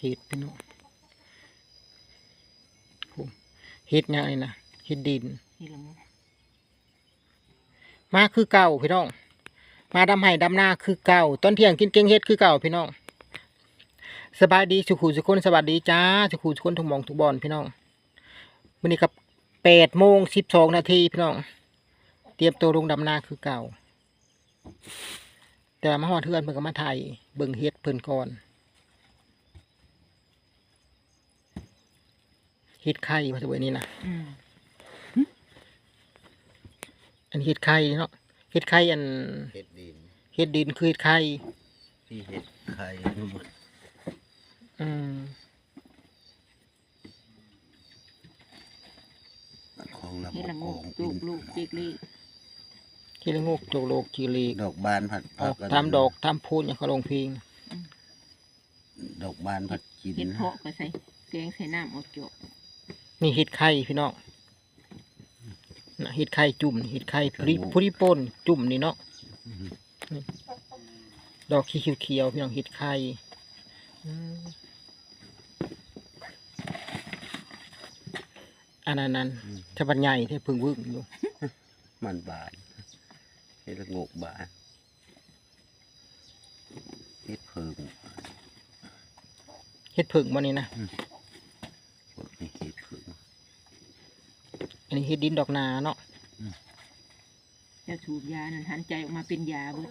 เห็ดพี่น้องโอ้เห็ดยังไงนะเห็ดดินนี่ละมุกมาคือเก่าพี่น้อง มาดำไห้ดำหน้าคือเก่าต้นเที่ยงกินเก่งเฮ็ดคือเก่าพี่น้องสบายดีสุขุสุขคนสวัสดีจ้าสุขุสุขคนทุกมองทุกบอลพี่น้องวันนี้กับแปดโมงสิบสองนาทีพี่น้อง เตรียมตัวลงดำนาคือเก่า แต่ว่ามาฮอดเทือนเพิ่นก็มาไทยเบิ่งเฮ็ดเพิ่นก่อน เฮ็ดไข่มาสวยนี้นะอืมอันเฮ็ดไข่เนาะเฮ็ดไข่อันเห็ดดินเฮ็ดดินคือเฮ็ดไข่ที่เห็ดไข่ทั้งหมดอืมของลำนี่ละโขมุกงลูกลูกจิกลี่กีละงกโจกโลกจีรีดอกบานผัดออกทำดอกทำพูนอย่างเขาลงพิง ดอกบานผัดกินเห็ดเพาะก็ใส่แกงใส่น้ำเอาเจาะ นี่เห็ดไข่พี่น้องน่ะเห็ดไข่จุ่มเห็ดไข่พริพริป่นจุ่มนี่เนาะนี่ดอกขี้เขียวๆพี่น้องเห็ดไข่อืมอันนั้นนั้นจะบันใหญ่ที่พึ่งวึ่งอยู่มันบานเห็ดละโงกบานเห็ดเพิงเห็ดผึ่งมันนี่นะ พวกนี้เห็ดเพิง อันนี้ เห็ดดินดอกนาเนาะจะสูบยานั่นหันใจออกมาเป็นยาเบิด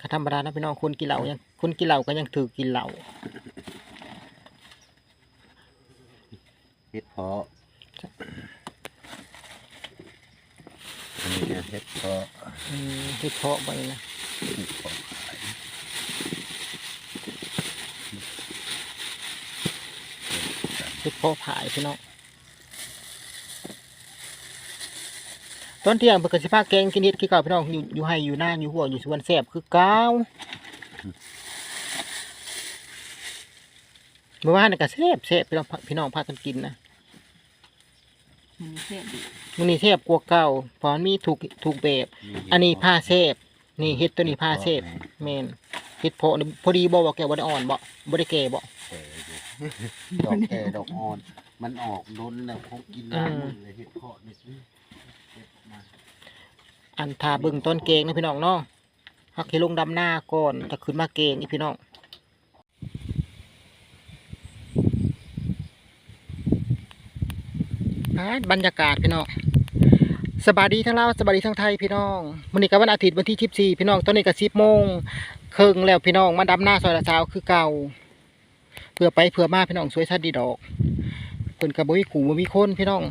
ข้าธรรมดานะพี่น้องคนกินเหล้ายังคนกินเหล้าก็ยังถือกินเหล้าเห็ดเพาะอันนี้นะเห็ดเพาะอืมเห็ดเพาะไปนะเห็ดเพาะขายเห็ดเพาะผายพี่น้อง ตอนเที่ยงเพิ่นก็สิพาแกงกินเห็ดคือเก่าพี่น้องอยู่อยู่ให้อยู่หน้าอยู่หัวอยู่สวนแซ่บคือเก่าเมื่อวานนี่ก็แซ่บแซ่บพี่น้องพี่น้องพากันกินนะมันมีแค่ดีมื้อนี้แซ่บกว่าเก่าเพราะมันมีถูกถูกแบบ อันนี้ผ้าแซ่บนี่เห็ดตัวนี้ผ้าแซ่บแม่นเห็ดเพาะนี่พอดีบ่ว่าแกบ่ได้อ่อนบ่บ่ได้แก่บ่แก่อยู่ดอกแก่ดอกอ่อน มันออกล้นแล้วเขากินน้ำหมดเลยเห็ดเพาะนี่เห็ดมา อันทาเบิ่งต้นเกงนะพี่น้องเนาะฮักให้ลงดำหน้าก่อนถ้าขึ้นมาเกงนี่พี่น้องอ่าบรรยากาศพี่น้องสบายดีทั้งลาวสบายดีทั้งไทยพี่น้องวันนี้ก็วันอาทิตย์วันที่สิบสี่พี่น้องตอนนี้ก็สิบโมงครึ่งแล้วพี่น้องมาดำหน้าซอยละเช้าคือเก่าเพื่อไปเพื่อมาพี่น้องสวยสัดดีดอกเพิ่นกับบ่มีกูบ่มีคนพี่น้อง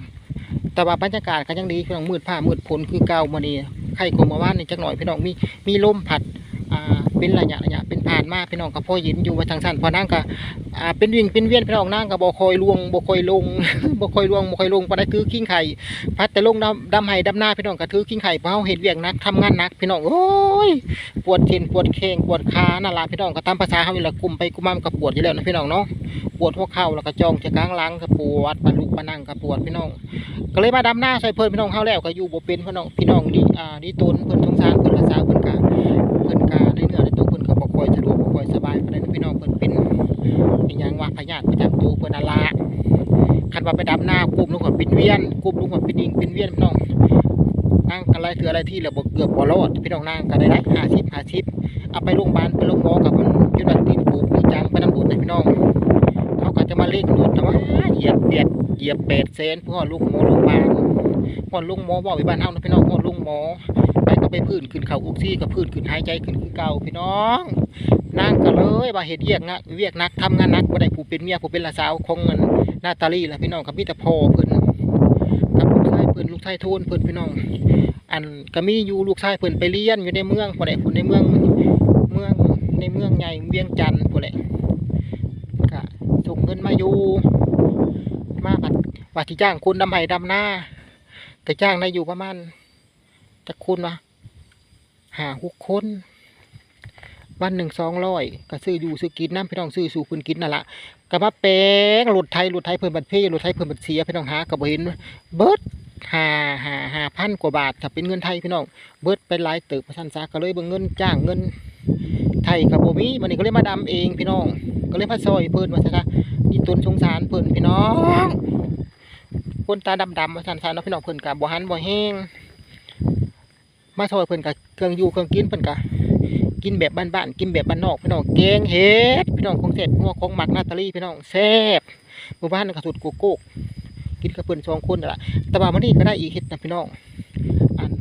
แต่ว่าบรรยากาศก็ยังดีพี่น้องมืดผ้ามืดผนคือเก่ามานี่ไข่กลมมาว่านนี่จักหน่อยพี่น้องมีมีลมผัดอ่า เป็นระยะระยะเป็นผ่านมาพี่น้องก็พอเย็นอยู่ว่าทางสั้นพอนั่งก็อ่าเป็นวิ่งเป็นเวียนพี่น้องนั่งก็บ่คอยลวงบ่คอยลงบ่คอยลวงบ่คอยลงบ่ได้ถือกิ้งไข่พัดแต่ลงดำดำไห้ดำหน้าพี่น้องก็ถือกิ้งไข่เพราะเฮาเฮ็ดเวียกหนักทำงานนักพี่น้องโอ้ยปวดเข่นปวดแข้งปวดขานั่นล่ะพี่น้องก็ตามภาษาเฮานี่ละกลุ่มไปกุมมามันก็ปวดอยู่แล้วนะพี่น้องเนาะปวดหัวเข่าแล้วก็จองจะกลางหลังก็ปวดปาลุกปานั่งก็ปวดพี่น้อง ก็เลยมาดำหน้าใส่เพิ่อนพี่น้องเฮาแล้วก็อยู่บ่เป็นพี่น้องพี่น้องดีอ่าดีตนเพิ่อนสงสารเพิ่อนรักษาเพิ่นกะเพิ่นกะในเนื้อนตัว พี่น้องเพิ่นเป็นอีหยังว่าพยาธิประจำตัวเพิ่นนั่นล่ะคันว่าไปดำหน้ากลุ่มลงก็เป็นเวียนกลุ่มลงก็เป็นอิงเป็นเวียนพี่น้องนั่งกันหลายเทื่อหลายที่แล้วบ่เกือบบ่รอดพี่น้องนั่งกันได้หลาย50 50เอาไปโรงพยาบาลไปโรงหมอกับมันยู่ดันตีนปูปูจังไปน้ำบุญนะพี่น้อง เขาก็จะมาเล่งรถแต่ว่าเหยียบเบียดเหยียบเป็ดเซนพ่อลุงหมอโรงพยาบาลก่อลุงหมอบอกไปบ้านเฮานะพี่น้องก่อลุงหมอไปก็ไปพื้นขึ้นเขาอุกซี่กับพื้นขึ้นหายใจขึ้นคือเก่าพี่น้อง นั่งก็เลยว่าเฮ็ดเวียกนะเวียกนักทำงานนักบ่ได้ผู้เป็นเมียผู้เป็นละสาวของเงินนาตาลีและพี่น้องกับมีแต่พ่อเพิ่นกับลูกชายเพิ่นลูกชายโทนเพิ่นพี่น้อง อันก็มีอยู่ลูกชายเพิ่นไปเรียนอยู่ในเมืองพุ่นแหละพุ่นในเมืองเมืองในเมืองใหญ่เวียงจันทน์พุ่นแหละก็ส่งเงินมาอยู่มาผัดว่าที่จ้างคุณดำไห้ดำหน้าก็จ้างได้อยู่ประมาณจะคุณวะหาหกคน วันหนึ่งสองร้อยก็ซื้ออยู่ซื้อกินน้ำพี่น้องซื้อสู่คุณกินนั่นละก็มาแปลงรถไทยรถไทยเพิ่นบัตรเพรถไทยเพิ่นบัตรเสียพี่น้องหาก็บ่เห็นเบิร์ดหาหาหาพันกว่าบาทถ้าเป็นเงินไทยพี่น้องเบิร์ดไปหลายเติบประชันซาก็เลยเบิ่งเงินจ้างเงินไทยกับโบมีมันนี่ก็เลยมาดำเองพี่น้อง ก็เลยมาซอยเพิ่นว่าซะนะนี่ต้นสงสารเพิ่นพี่น้องคนตาดำๆมาสันๆเนาะพี่น้องเพิ่นกับบ่หันบ่แห้งมาซอยเพิ่นกับเครื่องอยู่เครื่องกินเพิ่นกับ กินแบบบ้านๆกินแบบบ้านนอกพี่น้องแกงเห็ดพี่น้องของเสร็จหัวของหมักนาตาลีพี่น้องแซ่บหมู่บ้านนนก็สุดโกโก้กินกับเพิ่อนสองคนนั่นล่ะแต่ว่ามื้อนี้ก็ได้อีกเฮ็ดนะพี่น้องอัน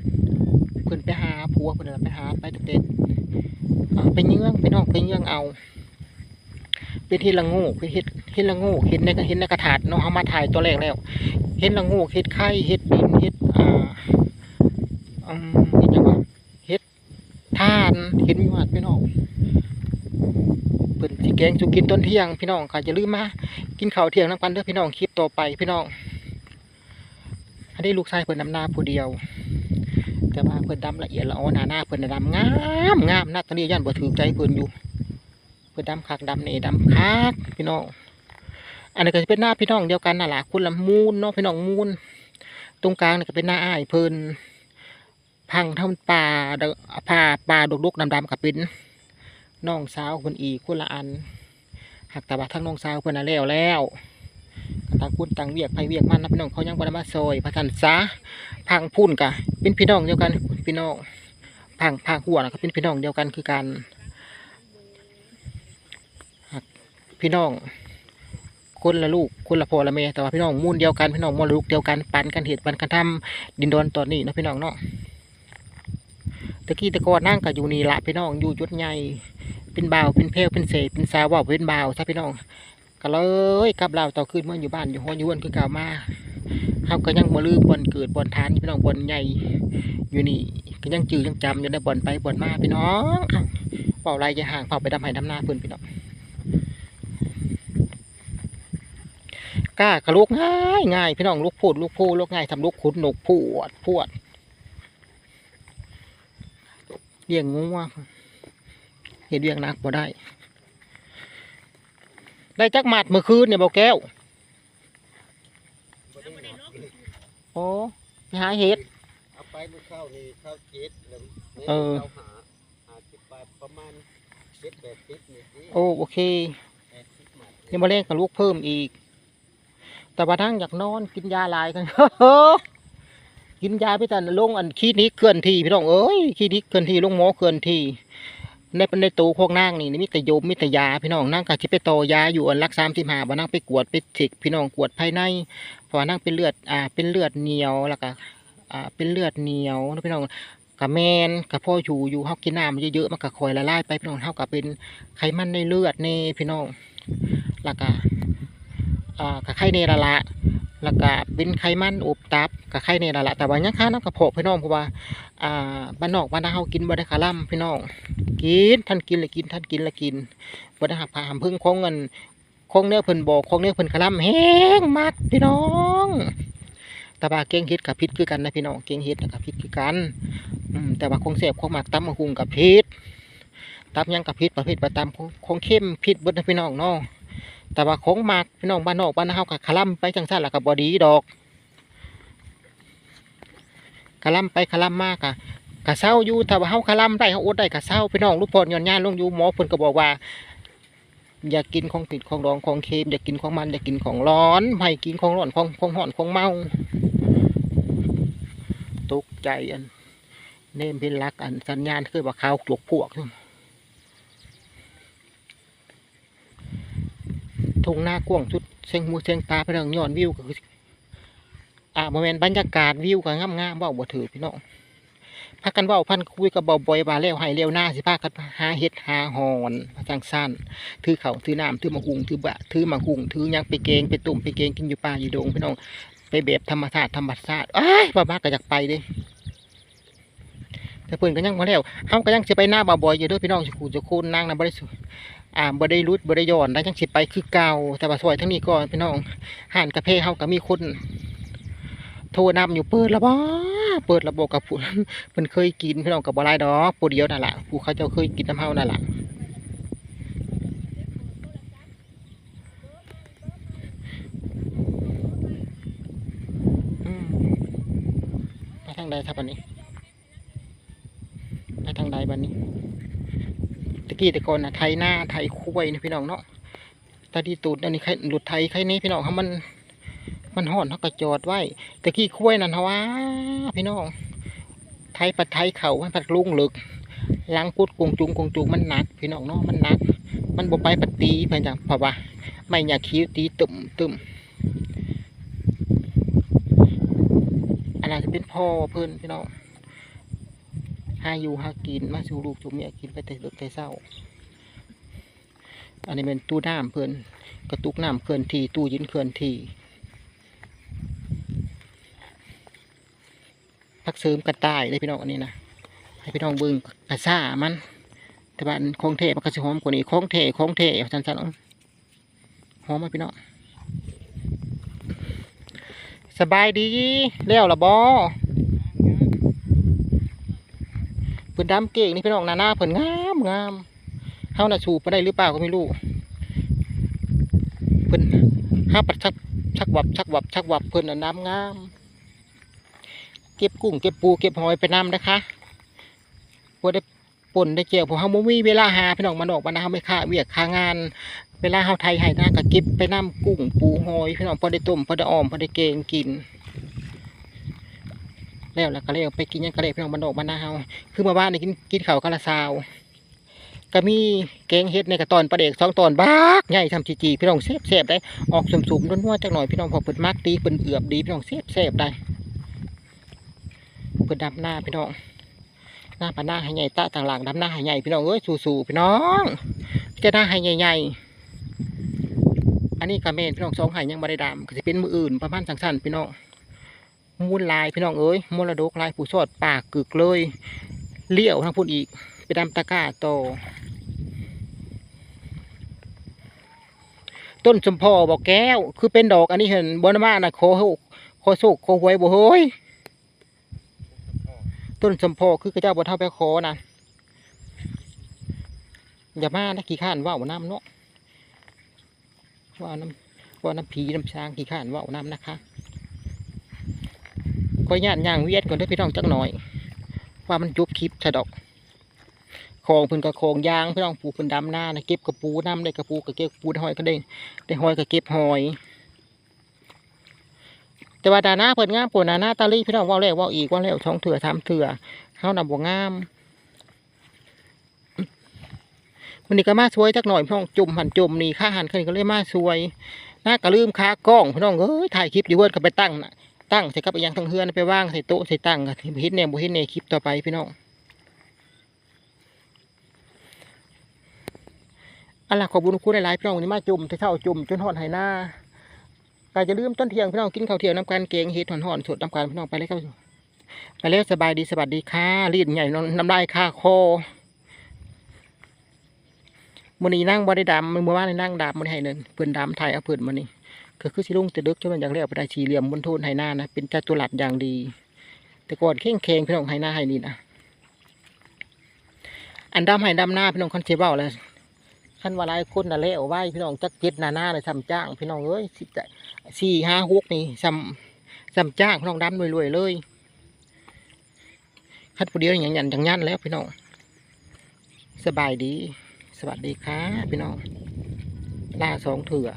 เพิ่อนไปหาผัวเพิ่นน่ะไปหาไปตั้งแต่อ่าไปเยื่องพี่น้องไปเยื่องเอาเป็นเห็ดละงูเป็นเห็ดเห็ดละงูเห็ดในเห็ดในกระถาดเนาะเอามาถ่ายตัวแรกแล้วเห็ดละงูเห็ดไข่เห็ดดินเห็ดอ่าอืมเห็ดหยังวะเห็ด ทานเห็ดมีหวาดพี่น้องเปิ่นสีแกงสุกินต้นเที่ยงพี่น้องค่ะอย่าลืมมากินข้าวเที่ยงน้ำกันเด้อพี่น้องคลิปต่อไปพี่น้องอันนี้ลูกชายเพิ่นดำนาผู้เดียว แต่ว่าเพิ่นดำละเอียดละอ่อนหนาหน้าเพิ่นน่ะดำงามงามนักตอนนี้ย่านบ่ถือใจเพิ่นอยู่ เพื่อดำคักดำเนดำคักพี่น้องอันนี้ก็จะเป็นหน้าพี่น้องเดียวกันน่ะล่ะคุณละมูลเนาะพี่น้องมูลตรงกลางนี่ก็เป็นหน้าอ้ายเพิ่น พังทำป่าเด้อผ่าป่าดกๆดำๆกับเป็นน้องสาวคนอีกคนละอันหักแต่ว่าทั้งน้องสาวเพิ่นน่ะแล้วแล้วต่างคุณต่างเวียกไปเวียกมันนะพี่น้องเขายังบ่ได้มาซอยพระทันซะพังพุ่นกะเป็นพี่น้องเดียวกันพี่น้องพังพังหัวนะก็เป็นพี่น้องเดียวกันคือกันพี่น้องคนละลูกคนละพ่อละแม่แต่ว่าพี่น้องมูลเดียวกันพี่น้องมูลลูกเดียวกันปันกันเหตุปันกันทำดินดอนตอนนี้นะพี่น้องเนาะ ตะกี้ตะกอนนั่งกับอยู่นี่ละพี่น้องอยู่จุดใหญ่เป็นบ่าวเป็นเพลเป็นเศษเป็นสาวว่าเป็นบ่าวซะพี่น้องก็เลยกลับเราต่อคืนเมื่ออยู่บ้านอยู่ห้องอยู่วันคือเก่ามาเขาก็ยังมาลือบอลเกิดบอลทานพี่น้องบอลใหญ่อยู่นี่ก็ยังจือยังจำอยู่ในบอลไปบอลมาพี่น้องเอ้าเป่าไรจะห่างเป่าไปดำไห้ดำหน้าเพื่อนพี่น้องกล้ากระลูกง่ายง่ายพี่น้องลูกพูดลูกพูดลูกง่ายทำลูกขุดหนุกพวดพวด เลี้ยงงูว่าเห็ดเลี้ยงนักบ่ได้ ได้จักหมัดเมื่อคืนเนี่ยเบาแก้วโอ้ไปหาเห็ดเอาไปเมื่อเข้านี่เข้าเจ็ดแล้วนี่เออาหาหาสิบบาทประมาณเจ็ดแปดสิบนี่สิโอ้โอเคแปดสิบบาทยังมาเล่นกับลูกเพิ่มอีก แต่ว่าทั้งอยากนอนกินยาหลายกัน กินยาไปแต่ลงอันขี้นี้เคลื่อนที่พี่น้องเอ้ยขี้นี้เคลื่อนที่ลงหมอเคลื่อนที่ในเป็นในตู้พวกนั่งนี่มีแต่โยมมีแต่ยาพี่น้องนั่งกับที่ไปโตยาอยู่อันรักสามสิบห้าบ่นั่งไปกวดไปเช็คพี่น้องกวดภายในเพราะนั่งเป็นเลือดอ่าเป็นเลือดเหนียวแล้วก็อ่าเป็นเลือดเหนียวนะพี่น้องกับแมนกับพ่ออยู่อยู่เฮากินน้ำเยอะๆมันก็คอยละลายไปพี่น้องเฮากับเป็นไขมันในเลือดในพี่น้องแล้วก็ กับไข่เนรละแล้วก็เป็นไขมันอุบตับกับไข่เนรละแต่ว่ายังค้าน้ำกระเพาะพี่น้องเพราะว่าอ่าบ้านนอกบ้านนาเฮากินบ่ได้คาล่ำพี่น้องกินท่านกินลยกินท่านกินละกินบ่ได้หักพาหามพึ่งของเงินของเนื้อเพิ่นบอกของเนื้อเพิ่นคาล่ำแห้งมากพี่น้องแต่ว่าเก่งเฮ็ดกับพิษคือกันนะพี่น้องเก่งเฮ็ดกับพิษคือกันอืมแต่ว่าคงเสพของหมักตำมะฮุงกับพิษตำหยังกับพิษประเภทประตำของของเข้มพิษบดนะพี่น้องเนาะ แต่ว่าของมากพี่น้องบ้านนอกบ้านนาเฮากับคลั่มไปจังซั่นล่ะกับบอดีดอกคลั่มไปคลั่มมากอะกะเศร้าอยู่ถ้าว่าเฮาคลั่มได้เฮาอดได้กะเศร้าพี่น้องลูกพรย้อนย่านลงอยู่หมอเพิ่นก็บอกว่า อย่ากินของผิดของดองของเค็มอย่ากินของมันอย่ากินของร้อนไม่กินของร้อนของของห่อนของเมาตกใจอันเนมเป็นรักอันสัญญาณคือว่าขาวจวกพวก ทงหน้ากว้างชุดเสียงหูเสียงตาไปเรื่องย้อนวิวก็คืออ่าโมเมนต์บรรยากาศวิวก็งามงามๆเว่าบ่ถือพี่น้องพากันว่าพันคุยกับเบาบ่อยว่าแล้วให้เร็วหน้าสิพากันหาเห็ดหาหอนมาจังสั้นถือเขาถือน้ำถือมะหุงถือบะถือมะหุงถือยังไปเกงไปตุ่มไปเกงกินอยู่ป่าอยู่ดงพี่น้องไปแบบธรรมชาติธรรมชาติอ้ายบ้าบ้าก็อยากไปเด้แต่เพิ่อนก็ยังมาแล้วเฮาก็ยังสิไปหน้าบ่าวบ่อยอยู่ด้อพี่น้องสิคูจะคูนนางนะบ่ได้สุ อ่าบ่ได้รุดบ่ได้ย้อนได้จังสิไปคือเก่าแต่ว่าซอยทั้งนี้ก่อนพี่น้องห่านกาแฟเฮาก็มีคนโทรนำอยู่เปิดแล้วบ่เปิดระบบกับผู้เพิ่นเคยกินพี่น้องก็บ่หลายดอกผู้เดียวนั่นล่ะผู้เขาเจ้าเคยกินน้ำเฮานั่นล่ะไปทางใดครับบัดนี้ไปทางใดบัดนี้ะกี้แต่ก่อนนะไทยหน้าไทยคุ้ยนี่พี่น้องเนาะตาดีตูดอันนี้ใครหลุดไทยใครนี้พี่น้องเขามัน มันห่อนเขาก็จอดไว้ตะกี้คุ้ยนั่นฮะว่าพี่น้อง ไทยปัดไทยเขามันปัดลุงหลึกล้างพุดกงจุงกงจุงมันหนัก พี่น้องเนาะมันหนัก มันบ่ไปปัดตีเพื่อนจังเพราะว่าไม่อยากคิ้วตีตุ่มตุ่มอันนั้นจะเป็นพ่อเพื่อนพี่น้อง หาอยู่หากินมาสู่ลูกสู่เมียกินไปแต่เด็กแต่เศร้า อันนี้เป็นตู้น้ำเพื่อนกระตุกน้ำเคลื่อนที่ตู้ยินเคลื่อนที่พักเสริมกระต่ายเลยพี่น้องอันนี้นะให้พี่น้องเบิ่งกระซ่ามันแต่บ้านของเทมันก็สิหอมกว่านี้ของเทของเทสันๆเอาหอมไหมาพี่น้องสบายดีแล้วละบอเพิ่ นดำเก่งนี่พี่น้องหน้าหน้าเพิ่นงามงามเฮาน่ะสูบไปได้หรือเปล่าก็ไม่รู้เพิ่นห้าปัดชักชักวับชักวับชักวับเพิ่นน่ะน้ำงาม เก็บกุ้งเก็บปูเก็บหอยไปน้ำนะคะพอได้ป่นได้เกี่ยวพราะเฮาบ่มีเวลาหาพี่น้องมันออกมานะเฮาไม่ค่าเวียกค่างาน เวลาเฮาไทยให้นก็เก็บไปน้ำกุ้งปูหอยพี่น้องพอได้ต้มพอได้อ้อมพอได้แกงกิน แล้วแล้วก็เลยเอาไปกินยังก็เลยพี่น้องมันออกมานะเฮาคือมาบ้านนี่กินกินข้าวกะละซาวก็มีแกงเฮ็ดในกระตอนปลาเด็กสองตอนบักใหญ่ทำจีจีพี่น้องเสียบเสียบได้ออกสุ่มๆนัวๆจักหน่อยพี่น้องพอเปิดมักดีเปิดเอือบดีพี่น้องเสียบเสียบได้เปิดดำหน้าพี่น้องหน้าปะหน้าให้ใหญ่ตาต่างหลังดำหน้าให้ใหญ่พี่น้องเอ้ยสู่ๆพี่น้องจะหน้าให้ใหญ่ๆอันนี้กระเมนพี่น้องสองห้ยังบริดำก็จะเป็นมืออื่นประมาณสั้นๆพี่น้อง มูลลายพี่น้องเอ้ยมรดกลายผู้สอดปากกึกเลยเลี้ยวทางพุ่นอีก ไปดำตะก้าโตอต้นสมพอบอกแก้ว คือเป็นดอกอันนี้เห็นบนมานะโคโหโคสุกโคหวยบ่เฮ้ยต้นสมโพคือกระเจ้าบ่เท่าไปขอนะอย่ามานะขี้ข้านว่าวน้ำเนาะว่าน้ำว่าน้ำผีน้ำช้างขี้ข้านว่าวน้ำนะคะ ก็ย่านย่างเวียดก่อนได้พี่น้องจักหน่อย ว่ามันจุบคลิปฉะดอกคลองเพิ่นกับคลองยางพี่น้องปูเพิ่นดำหน้านะเก็บกระปูน้ำได้กระปูกับเก็บปูได้หอยก็ได้ได้หอยก็เก็บหอย แต่ว่าดาหน้าเพิ่นงามปวดนาหน้าตาลี่พี่น้องว่าแล้วว่าอีกว่าแล้วช่องเถื่อทำเถื่อเฮานำบ่งามมันนี่ก็มาช่วยจักหน่อยพี่น้องจุ่มหันจุ่มนี่ค่าหันขึ้นก็เลยมาช่วยหน้าก็ลืมคากล้องพี่น้องเอ้ยถ่ายคลิปอยู่เวิร์ดก็ไปตั้งน่ะ ตั้งใส่กับอีหยังทั้งเฮือนไปว่างใส่โต๊ะใส่ตั้งก็บ่เฮ็ดแนวบ่เฮ็ดแนวคลิปต่อไปพี่น้องอันละขอบคุญคุณหลายๆพี่น้องนนี้มาจุ่มที่เท่าจุ่มจนหอดไหหน้าก็จะลืมต้นเทียงพี่น้องกินข้าวเที่ยงน้ำกันเกงเฮ็ดหอนๆสดน้ำกันพี่น้องไปเลยครับไปแล้วสบายดีสวัสดีค่ะรีดใหญ่น้ำลายค่าคอมื้อนี้นั่งบ่ได้ดำมื้อวานนี่นั่งดำมื้อนี้ให้เนินเพิ่นดำถ่ายเอาเพิ่นมื้อนี้ ก็คือสิลงแต่ดึกจนมันอย่ากแล้วไปได้สี่เหลี่ยมบนโทนไหหน้านะเป็นจัตุรัสอย่างดี แต่ก่อนเข่งแขงพี่น้องไหหน้าไหนี่นะอันดำไหดำหน้าพี่น้องคอนเซเว้าแล้วคันว่าหลายคนน่ะแล้วไว้พี่น้องจักเจ็ดหน้าหน้าเลยซ้ำจ้างพี่น้องเอ้ยสิจะสี่ห้าหกนี่ซ้ำซ้ำจ้างพี่น้องดำรวยๆเลยคัดผู้เดียวอย่างยันจังยันแล้วพี่น้องสบายดี สวัสดีค่ะพี่น้องลาสองเถื่อ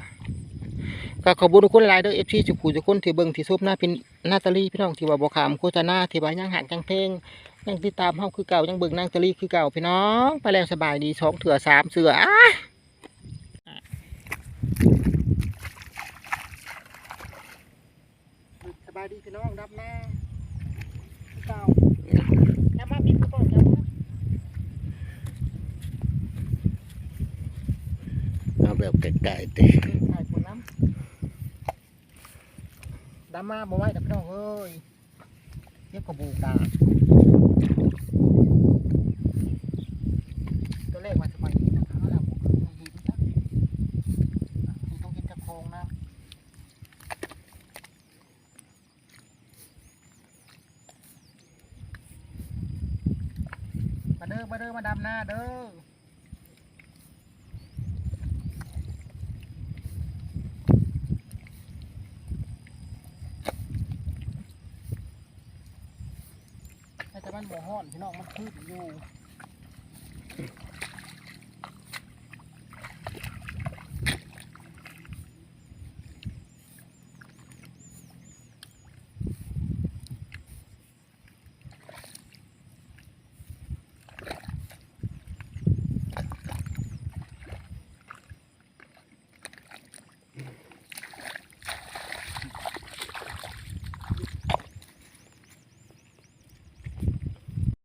ก็ขอบคุณทุกคนหลายเด้อเอฟซีจุกูจุกคนที่เบิ่งที่ซุบหน้าเป็นหน้าตาลีพี่น้องที่ว่าบอกขามโฆษณาที่ว่ายังหันจังเพลงยังติดตามเฮาคือเก่ายังเบิ่งนางตาลีคือเก่าพี่น้องไปแล้วสบายดีสองเถื่อสามเสืออ้าสบายดีพี่น้องรับหน้าพี่เก่าแอมมาบินก็บอกแอมมาเอาแบบไกลๆติ ถ่ายผลน้ำดำมาบ่ไหวแต่พี่น้องเอ้ยเรียกกระบูกาตัวเลขว่าสบายดีนะครับแล้วผมก็ต้องหินต้องกินจะโคงนะมาเด้อมาเด้อมาดำหน้าเด้อ แต่มันบ่ฮ้ อนพี่น้องมันคืดอยู่